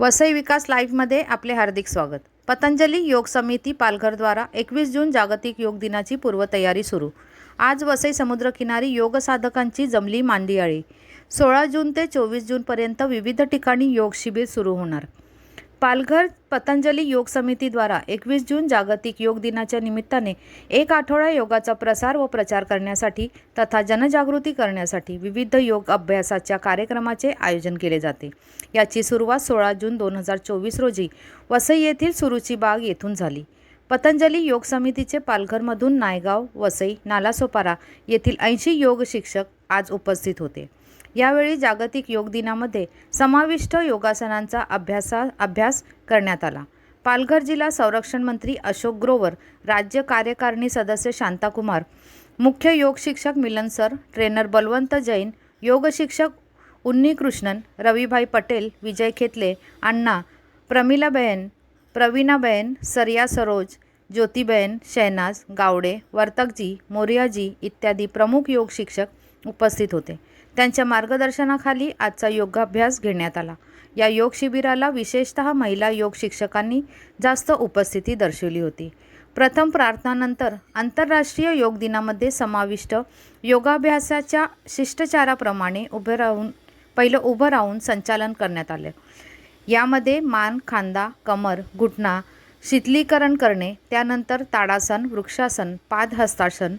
वसई विकास लाईव्हमध्ये आपले हार्दिक स्वागत. पतंजली योग समिती पालघरद्वारा एकवीस जून जागतिक योग दिनाची पूर्वतयारी सुरू. आज वसई समुद्रकिनारी योग साधकांची जमली मांदियाळी. सोळा जून ते चोवीस जूनपर्यंत विविध ठिकाणी योग शिबिर सुरू होणार. पालघर पतंजली योग समितीद्वारा एकवीस जून जागतिक योग दिनाच्या निमित्ताने एक आठवडा योगाचा प्रसार व प्रचार करण्यासाठी तथा जनजागृती करण्यासाठी विविध योग अभ्यासाच्या कार्यक्रमाचे आयोजन केले जाते. याची सुरुवात सोळा जून दोन हजार चोवीस रोजी वसई येथील सुरुची बाग येथून झाली. पतंजली योग समितीचे पालघरमधून नायगाव वसई नालासोपारा येथील ऐंशी योग शिक्षक आज उपस्थित होते. यावेळी जागतिक योग दिनामध्ये समाविष्ट योगासनांचा अभ्यासा अभ्यास करण्यात आला. पालघर जिल्हा संरक्षण मंत्री अशोक ग्रोवर राज्य कार्यकारिणी सदस्य शांताकुमार मुख्य योग शिक्षक मिलन सर ट्रेनर बलवंत जैन योग शिक्षक उन्नी कृष्णन रविभाई पटेल विजय खेतले अण्णा प्रमिलाबेन प्रवीणाबेन सरिया सरोज ज्योतिबेन शहनाज गावडे वर्तकजी मोरियाजी इत्यादी प्रमुख योग शिक्षक उपस्थित होते. त्यांच्या मार्गदर्शनाखाली आजचा योगाभ्यास घेण्यात आला. या योग शिबिराला विशेषतः महिला योग शिक्षकांनी जास्त उपस्थिती दर्शवली होती. प्रथम प्रार्थनानंतर आंतरराष्ट्रीय योग दिनामध्ये समाविष्ट योगाभ्यासाच्या शिष्टाचाराप्रमाणे उभे राहून पहिलं उभं राहून संचालन करण्यात आलं. यामध्ये मान खांदा कमर घुटणा शीतलीकरण करणे त्यानंतर ताडासन वृक्षासन पादहस्तासन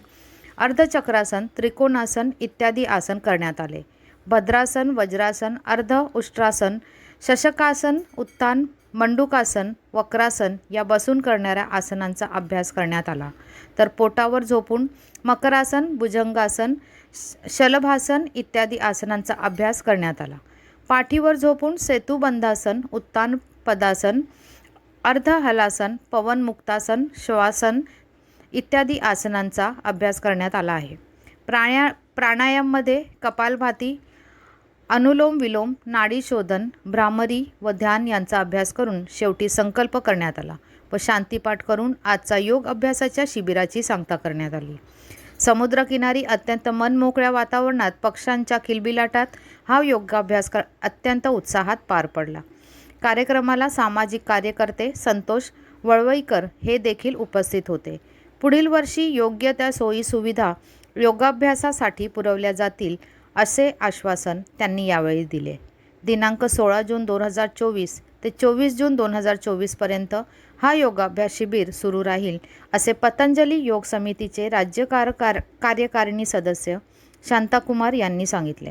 अर्धचक्रासन त्रिकोणासन इत्यादी आसन करण्यात आले. भद्रासन वज्रासन अर्ध उष्ट्रासन शशकासन उत्तान मंडुकासन वक्रासन या बसून करणाऱ्या आसनांचा अभ्यास करण्यात आला. तर पोटावर झोपून मकरासन भुजंगासन श- शलभासन इत्यादी आसनांचा अभ्यास करण्यात आला. पाठीवर झोपून सेतुबंधासन उत्तान पदासन अर्ध हलासन पवनमुक्तासन श्वासन इत्यादी आसनांचा अभ्यास करण्यात आला आहे. प्राण्या प्राणायाममध्ये कपालभाती अनुलोम विलोम नाडी शोधन भ्रामरी व ध्यान यांचा अभ्यास करून शेवटी संकल्प करण्यात आला व शांतीपाठ करून आजचा योग अभ्यासाच्या शिबिराची सांगता करण्यात आली. समुद्रकिनारी अत्यंत मनमोकळ्या वातावरणात पक्ष्यांच्या किलबिलाटात हा योगाभ्यास कर अत्यंत उत्साहात पार पडला. कार्यक्रमाला सामाजिक कार्यकर्ते संतोष वळवईकर हे देखील उपस्थित होते. पुढील वर्षी योग्य त्या सोयी सुविधा योगाभ्यासासाठी पुरवल्या जातील असे आश्वासन त्यांनी यावेळी दिले. दिनांक सोळा जून दोन हजार चोवीस ते चोवीस जून दोन हजार चोवीसपर्यंत हा योगाभ्यास शिबिर सुरू राहील असे पतंजली योग समितीचे राज्य कार कार कार्यकारिणी सदस्य शांताकुमार यांनी सांगितले.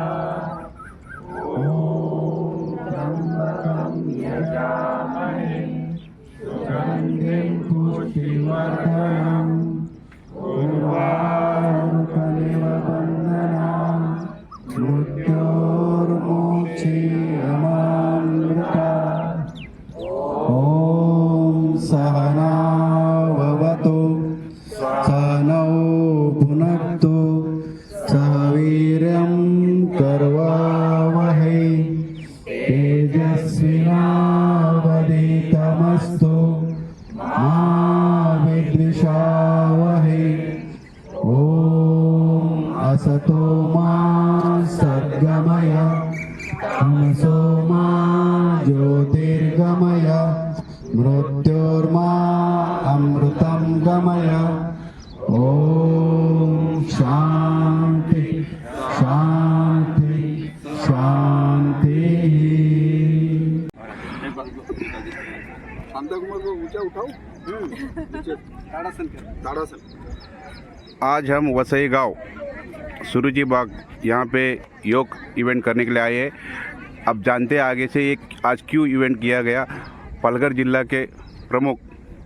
तमसो मा ज्योतिर्गमय मृत्योर्मा अमृतं गमय। ॐ शान्ति शान्ति शान्तिः। उठाओ आज हम वसई गाव सुरुचि बाग यहाँ पे योग इवेंट करने के लिए आए हैं। अब जानते हैं आगे से ये आज क्यों इवेंट किया गया। पलघर जिला के प्रमुख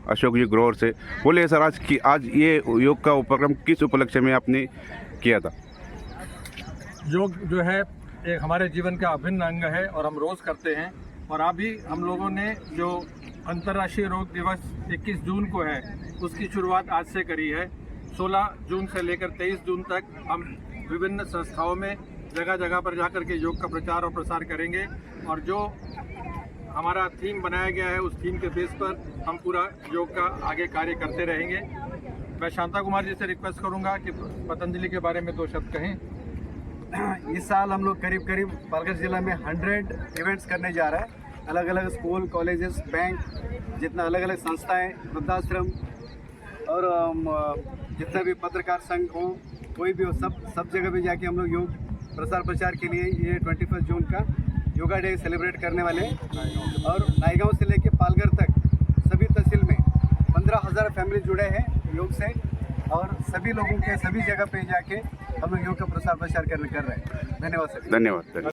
अशोक जी ग्रोवर से। बोलिए सर, आज की आज ये योग का उपक्रम किस उपलक्ष्य में आपने किया था? योग जो है, एक हमारे जीवन का अभिन्न अंग है और हम रोज़ करते हैं। और अभी हम लोगों ने जो अंतर्राष्ट्रीय योग दिवस 21 जून को है, उसकी शुरुआत आज से करी है। 16 जून से लेकर 23 जून तक हम विभिन्न संस्थाओं में जगह जगह पर जाकर के योग का प्रचार और प्रसार करेंगे। और जो हमारा थीम बनाया गया है, उस थीम के बेस पर हम पूरा योग का आगे कार्य करते रहेंगे। मैं शांता कुमार जी से रिक्वेस्ट करूँगा कि पतंजलि के बारे में दो शब्द कहें। इस साल हम लोग करीब करीब पालघर जिला में हंड्रेड इवेंट्स करने जा रहे हैं। अलग अलग स्कूल कॉलेजेस बैंक जितना अलग अलग संस्थाएँ, वृद्धाश्रम और जितने भी पत्रकार संघ हो कोई भी हो, सब सब जगह पे जाके हम लोग योग, प्रसार प्रचार के लिए ये ट्वेंटी फ़र्स्ट जून का योगा डे सेलिब्रेट करने वाले हैं। और नायगांव से लेके पालघर तक सभी तहसील में पंद्रह हज़ार फैमिली जुड़े हैं योग से और सभी लोगों के, सभी जगह पे जाके हम लोग योग का प्रसार प्रचार कर रहे हैं। धन्यवाद, सर। धन्यवाद।